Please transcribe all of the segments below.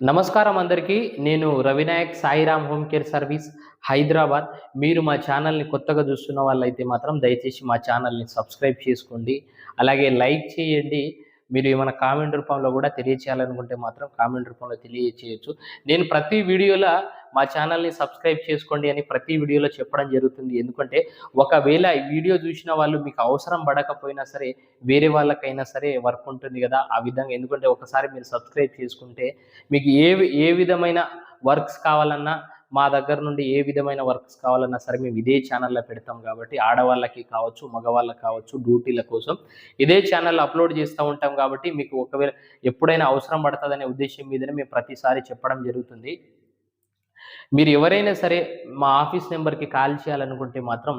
నమస్కారం అందరికీ. నేను Ravinayak Sairam home care service Hyderabad. మీరు మా ఛానల్ని కొత్తగా చూస్తున్న వాళ్ళైతే మాత్రం దయచేసి మా ఛానల్ని సబ్స్క్రైబ్ చేసుకోండి. అలాగే లైక్ చేయండి. మీరు ఏమైనా కామెంట్ రూపంలో కూడా తెలియచేయాలనుకుంటే మాత్రం కామెంట్ రూపంలో తెలియచేయచ్చు. నేను ప్రతి వీడియోలో మా ఛానల్ని సబ్స్క్రైబ్ చేసుకోండి అని ప్రతి వీడియోలో చెప్పడం జరుగుతుంది. ఎందుకంటే ఒకవేళ ఈ వీడియో చూసిన వాళ్ళు మీకు అవసరం పడకపోయినా సరే వేరే వాళ్ళకైనా సరే వర్క్ ఉంటుంది కదా ఆ విధంగా. ఎందుకంటే ఒకసారి మీరు సబ్స్క్రైబ్ చేసుకుంటే మీకు ఏ ఏ విధమైన వర్క్స్ కావాలన్నా మా దగ్గర నుండి ఏ విధమైన వర్క్స్ కావాలన్నా సరే మేము ఇదే ఛానల్లో పెడతాం కాబట్టి ఆడవాళ్ళకి కావచ్చు మగవాళ్ళకి కావచ్చు డ్యూటీల కోసం ఇదే ఛానల్లో అప్లోడ్ చేస్తూ ఉంటాం కాబట్టి మీకు ఒకవేళ ఎప్పుడైనా అవసరం పడుతుందనే ఉద్దేశం మీదనే మేము ప్రతిసారి చెప్పడం జరుగుతుంది. మీరు ఎవరైనా సరే మా ఆఫీస్ నెంబర్కి కాల్ చేయాలనుకుంటే మాత్రం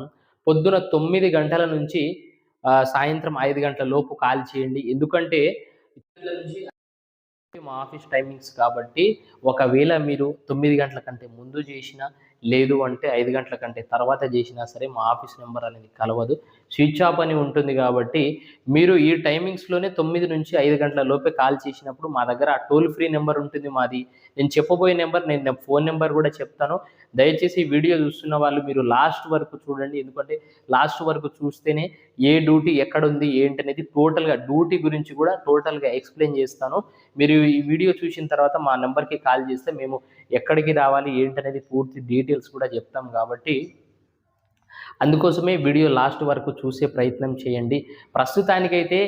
పొద్దున తొమ్మిది గంటల నుంచి సాయంత్రం ఐదు గంటల లోపు కాల్ చేయండి. ఎందుకంటే మా ఆఫీస్ టైమింగ్స్ కాబట్టి ఒకవేళ మీరు తొమ్మిది గంటల కంటే ముందు చేసినా లేదు అంటే ఐదు గంటల కంటే తర్వాత చేసినా సరే మా ఆఫీస్ నెంబర్ అనేది కలవదు. స్విచ్ ఆఫ్ అని ఉంటుంది కాబట్టి మీరు ఈ టైమింగ్స్లోనే తొమ్మిది నుంచి ఐదు గంటల లోపే కాల్ చేసినప్పుడు మా దగ్గర ఆ టోల్ ఫ్రీ నెంబర్ ఉంటుంది మాది. నేను చెప్పబోయే నెంబర్ నేను నా ఫోన్ నెంబర్ కూడా చెప్తాను. దయచేసి వీడియో చూస్తున్న వాళ్ళు మీరు లాస్ట్ వరకు చూడండి. ఎందుకంటే లాస్ట్ వరకు చూస్తేనే ఏ డ్యూటీ ఎక్కడ ఉంది ఏంటి అనేది టోటల్గా డ్యూటీ గురించి కూడా టోటల్గా ఎక్స్ప్లెయిన్ చేస్తాను. మీరు ఈ వీడియో చూసిన తర్వాత మా నెంబర్కి కాల్ చేస్తే మేము ఎక్కడికి రావాలి ఏంటనేది పూర్తి డీటెయిల్స్ కూడా చెప్తాం కాబట్టి అందుకోసమే వీడియో లాస్ట్ వరకు చూసే ప్రయత్నం చేయండి. ప్రస్తుతానికైతే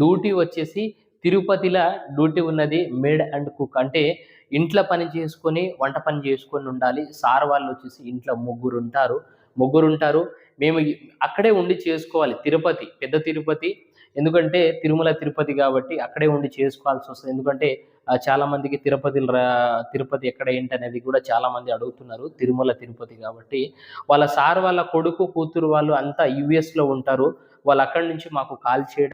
డ్యూటీ వచ్చేసి తిరుపతిలో డ్యూటీ ఉన్నది మేడ్ అండ్ కుక్ అంటే ఇంట్లో పని చేసుకొని వంట పని చేసుకొని ఉండాలి. సార్ వాళ్ళు వచ్చేసి ఇంట్లో ముగ్గురు ఉంటారు. ముగ్గురు ఉంటారు. మేము అక్కడే ఉండి చేసుకోవాలి. తిరుపతి పెద్ద తిరుపతి ఎందుకంటే తిరుమల తిరుపతి కాబట్టి అక్కడే ఉండి చేసుకోవాల్సి వస్తుంది. ఎందుకంటే చాలా మందికి తిరుపతి రా- తిరుపతి ఎక్కడ ఏంటి అనేది కూడా చాలా మంది అడుగుతున్నారు తిరుమల తిరుపతి కాబట్టి. వాళ్ళ సార్ వాళ్ళ కొడుకు కూతురు వాళ్ళు అంతా యుఎస్లో ఉంటారు. వాళ్ళు అక్కడి నుంచి మాకు కాల్ చేయడం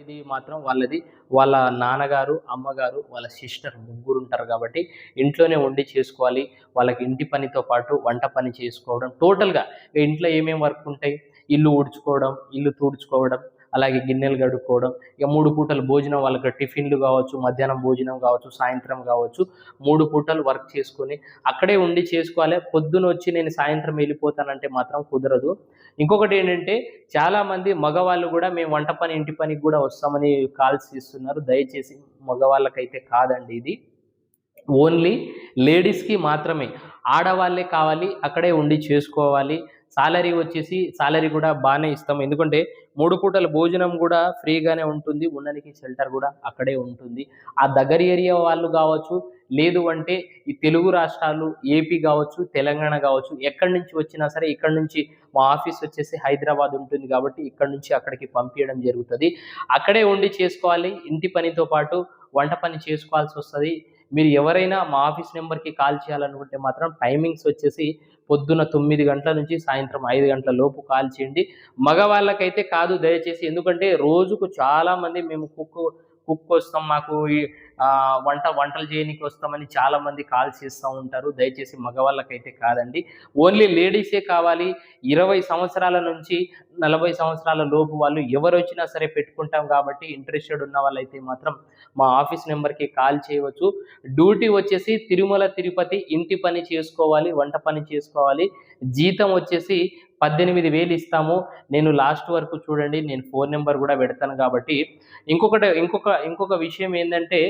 ఇది మాత్రం వాళ్ళది. వాళ్ళ నాన్నగారు అమ్మగారు వాళ్ళ సిస్టర్ ముగ్గురు ఉంటారు కాబట్టి ఇంట్లోనే ఉండి చేసుకోవాలి. వాళ్ళకి ఇంటి పనితో పాటు వంట పని చేసుకోవడం. టోటల్గా ఇంట్లో ఏమేమి వర్క్ ఉంటాయి? ఇల్లు ఊడ్చుకోవడం ఇల్లు తుడుచుకోవడం అలాగే గిన్నెలు కడుక్కోవడం ఇక మూడు పూటలు భోజనం వాళ్ళకి టిఫిన్లు కావచ్చు మధ్యాహ్నం భోజనం కావచ్చు సాయంత్రం కావచ్చు మూడు పూటలు వర్క్ చేసుకొని అక్కడే ఉండి చేసుకోవాలి. పొద్దున వచ్చి నేను సాయంత్రం వెళ్ళిపోతానంటే మాత్రం కుదరదు. ఇంకొకటి ఏంటంటే చాలామంది మగవాళ్ళు కూడా మేము వంట పని ఇంటి పనికి కూడా వస్తామని కాల్స్ ఇస్తున్నారు దయచేసి మగవాళ్ళకైతే కాదండి ఇది. ఓన్లీ లేడీస్కి మాత్రమే. ఆడవాళ్ళే కావాలి అక్కడే ఉండి చేసుకోవాలి. సాలరీ వచ్చేసి సాలరీ కూడా బాగానే ఇస్తాం. ఎందుకంటే మూడు పూటల భోజనం కూడా ఫ్రీగానే ఉంటుంది. ఉండడానికి షెల్టర్ కూడా అక్కడే ఉంటుంది. ఆ దగ్గర ఏరియా వాళ్ళు కావచ్చు లేదు అంటే ఈ తెలుగు రాష్ట్రాలు ఏపీ కావచ్చు తెలంగాణ కావచ్చు ఎక్కడి నుంచి వచ్చినా సరే ఇక్కడ నుంచి మా ఆఫీస్ వచ్చేసి హైదరాబాద్ ఉంటుంది కాబట్టి ఇక్కడ నుంచి అక్కడికి పంపించడం జరుగుతుంది. అక్కడే ఉండి చేసుకోవాలి. ఇంటి పనితో పాటు వంట పని చేసుకోవాల్సి వస్తుంది. మీరు ఎవరైనా మా ఆఫీస్ నెంబర్కి కాల్ చేయాలనుకుంటే మాత్రం టైమింగ్స్ వచ్చేసి పొద్దున తొమ్మిది గంటల నుంచి సాయంత్రం ఐదు గంటల లోపు కాల్ చేయండి. మగవాళ్ళకైతే కాదు దయచేసి ఎందుకంటే రోజుకు చాలామంది మేము కుక్ కుక్ వస్తాం మాకు ఈ, వంట వంటలు చేయడానికి వస్తామని చాలా మంది కాల్ చేస్తూ ఉంటారు. దయచేసి మగవాళ్ళకైతే కాదండి. ఓన్లీ లేడీసే కావాలి. ఇరవై సంవత్సరాల నుంచి నలభై సంవత్సరాల లోపు వాళ్ళు ఎవరు వచ్చినా సరే పెట్టుకుంటాం కాబట్టి ఇంట్రెస్టెడ్ ఉన్న వాళ్ళైతే మాత్రం మా ఆఫీస్ నెంబర్కి కాల్ చేయవచ్చు. డ్యూటీ వచ్చేసి తిరుమల తిరుపతి ఇంటి పని చేసుకోవాలి వంట పని చేసుకోవాలి. జీతం వచ్చేసి పద్దెనిమిది వేలు ఇస్తాము. నేను లాస్ట్ వరకు చూడండి నేను ఫోన్ నెంబర్ కూడా పెడతాను కాబట్టి. ఇంకొకటి ఇంకొక ఇంకొక విషయం ఏంటంటే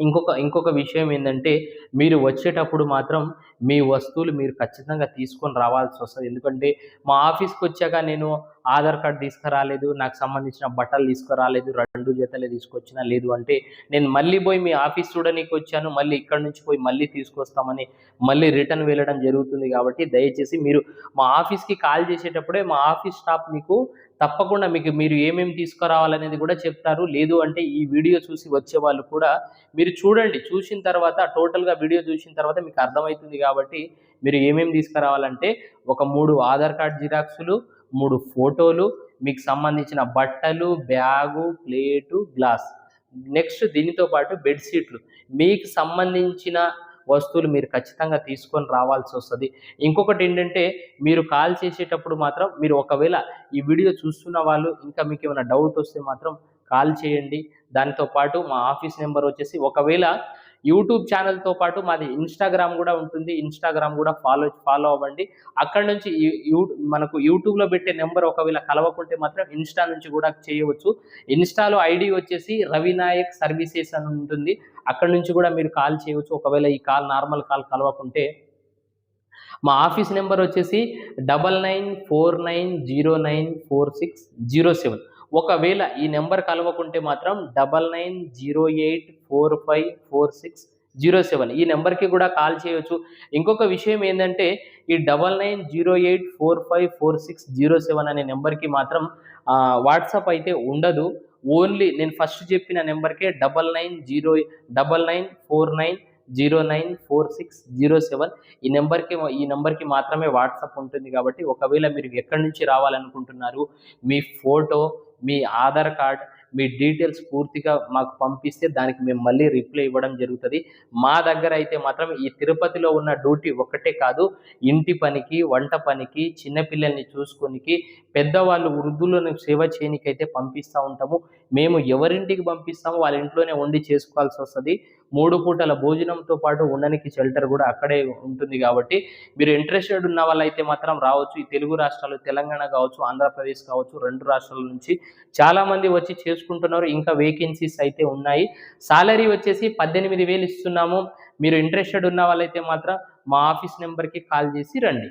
ఇంకొక ఇంకొక విషయం ఏంటంటే మీరు వచ్చేటప్పుడు మాత్రం మీ వస్తువులు మీరు ఖచ్చితంగా తీసుకొని రావాల్సి వస్తుంది. ఎందుకంటే మా ఆఫీస్కి వచ్చాక నేను ఆధార్ కార్డ్ తీసుకురాలేదు నాకు సంబంధించిన బట్టలు తీసుకురాలేదు రెండు జతలే తీసుకొచ్చినా లేదు అంటే నేను మళ్ళీ పోయి మీ ఆఫీస్ చూడడానికి వచ్చాను మళ్ళీ ఇక్కడ నుంచి పోయి మళ్ళీ తీసుకొస్తామని మళ్ళీ రిటర్న్ వెళ్ళడం జరుగుతుంది కాబట్టి దయచేసి మీరు మా ఆఫీస్కి కాల్ చేసేటప్పుడే మా ఆఫీస్ స్టాఫ్ మీకు తప్పకుండా మీకు మీరు ఏమేమి తీసుకురావాలనేది కూడా చెప్తారు. లేదు అంటే ఈ వీడియో చూసి వచ్చే వాళ్ళు కూడా మీరు చూడండి చూసిన తర్వాత టోటల్గా వీడియో చూసిన తర్వాత మీకు అర్థమవుతుంది కాబట్టి మీరు ఏమేమి తీసుకురావాలంటే ఒక మూడు ఆధార్ కార్డ్ జిరాక్సులు మూడు ఫోటోలు మీకు సంబంధించిన బట్టలు బ్యాగు ప్లేటు గ్లాస్. నెక్స్ట్ దీనితో పాటు బెడ్షీట్లు మీకు సంబంధించిన వస్తువులు మీరు ఖచ్చితంగా తీసుకొని రావాల్సి వస్తుంది. ఇంకొకటి ఏంటంటే మీరు కాల్ చేసేటప్పుడు మాత్రం మీరు ఒకవేళ ఈ వీడియో చూస్తున్న వాళ్ళు ఇంకా మీకు ఏమైనా డౌట్ వస్తే మాత్రం కాల్ చేయండి. దానితో పాటు మా ఆఫీస్ నెంబర్ వచ్చేసి ఒకవేళ యూట్యూబ్ ఛానల్తో పాటు మాది ఇన్స్టాగ్రామ్ కూడా ఉంటుంది. ఇన్స్టాగ్రామ్ కూడా ఫాలో ఫాలో అవ్వండి. అక్కడ నుంచి యూ- మనకు యూట్యూబ్లో పెట్టే నెంబర్ ఒకవేళ కలవకుంటే మాత్రం ఇన్స్టా నుంచి కూడా చేయవచ్చు. ఇన్స్టాలో ఐడి వచ్చేసి రవినాయక్ సర్వీసెస్ అని ఉంటుంది. అక్కడ నుంచి కూడా మీరు కాల్ చేయవచ్చు. ఒకవేళ ఈ కాల్ నార్మల్ కాల్ కలవకుంటే మా ఆఫీస్ నెంబర్ వచ్చేసి double nine four nine zero nine four six zero seven ఒకవేళ ఈ నెంబర్ కలవకుంటే మాత్రం double nine zero eight four five four six zero seven. ఈ నెంబర్కి కూడా కాల్ చేయొచ్చు. ఇంకొక విషయం ఏంటంటే ఈ double nine zero eight four five four six zero seven అనే నెంబర్కి మాత్రం వాట్సాప్ అయితే ఉండదు. ఓన్లీ నేను ఫస్ట్ చెప్పిన నెంబర్కే double nine zero double nine four nine zero nine four six zero seven ఈ నెంబర్కి ఈ నెంబర్కి మాత్రమే వాట్సాప్ ఉంటుంది కాబట్టి ఒకవేళ మీరు ఎక్కడి నుంచి రావాలనుకుంటున్నారు మీ ఫోటో మీ ఆధార్ కార్డ్ మీ డీటెయిల్స్ పూర్తిగా మాకు పంపిస్తే దానికి మేము మళ్ళీ రిప్లై ఇవ్వడం జరుగుతుంది. మా దగ్గర అయితే మాత్రం ఈ తిరుపతిలో ఉన్న డ్యూటీ ఒక్కటే కాదు ఇంటి పనికి వంట పనికి చిన్నపిల్లల్ని చూసుకొనికి పెద్దవాళ్ళు వృద్ధులను సేవ చేయనికి అయితే పంపిస్తూ ఉంటాము. మేము ఎవరింటికి పంపిస్తామో వాళ్ళ ఇంట్లోనే వండి చేసుకోవాల్సి వస్తుంది. మూడు పూటల భోజనంతో పాటు ఉండడానికి షెల్టర్ కూడా అక్కడే ఉంటుంది కాబట్టి మీరు ఇంట్రెస్టెడ్ ఉన్న వాళ్ళైతే మాత్రం రావచ్చు. ఈ తెలుగు రాష్ట్రాలు తెలంగాణ కావచ్చు ఆంధ్రప్రదేశ్ కావచ్చు రెండు రాష్ట్రాల నుంచి చాలామంది వచ్చి చేసు చేసుకుంటున్నారు ఇంకా వేకెన్సీస్ అయితే ఉన్నాయి. సాలరీ వచ్చేసి పద్దెనిమిది వేలు ఇస్తున్నాము. మీరు ఇంట్రెస్టెడ్ ఉన్న వాళ్ళైతే మాత్రం మా ఆఫీస్ నెంబర్కి కాల్ చేసి రండి.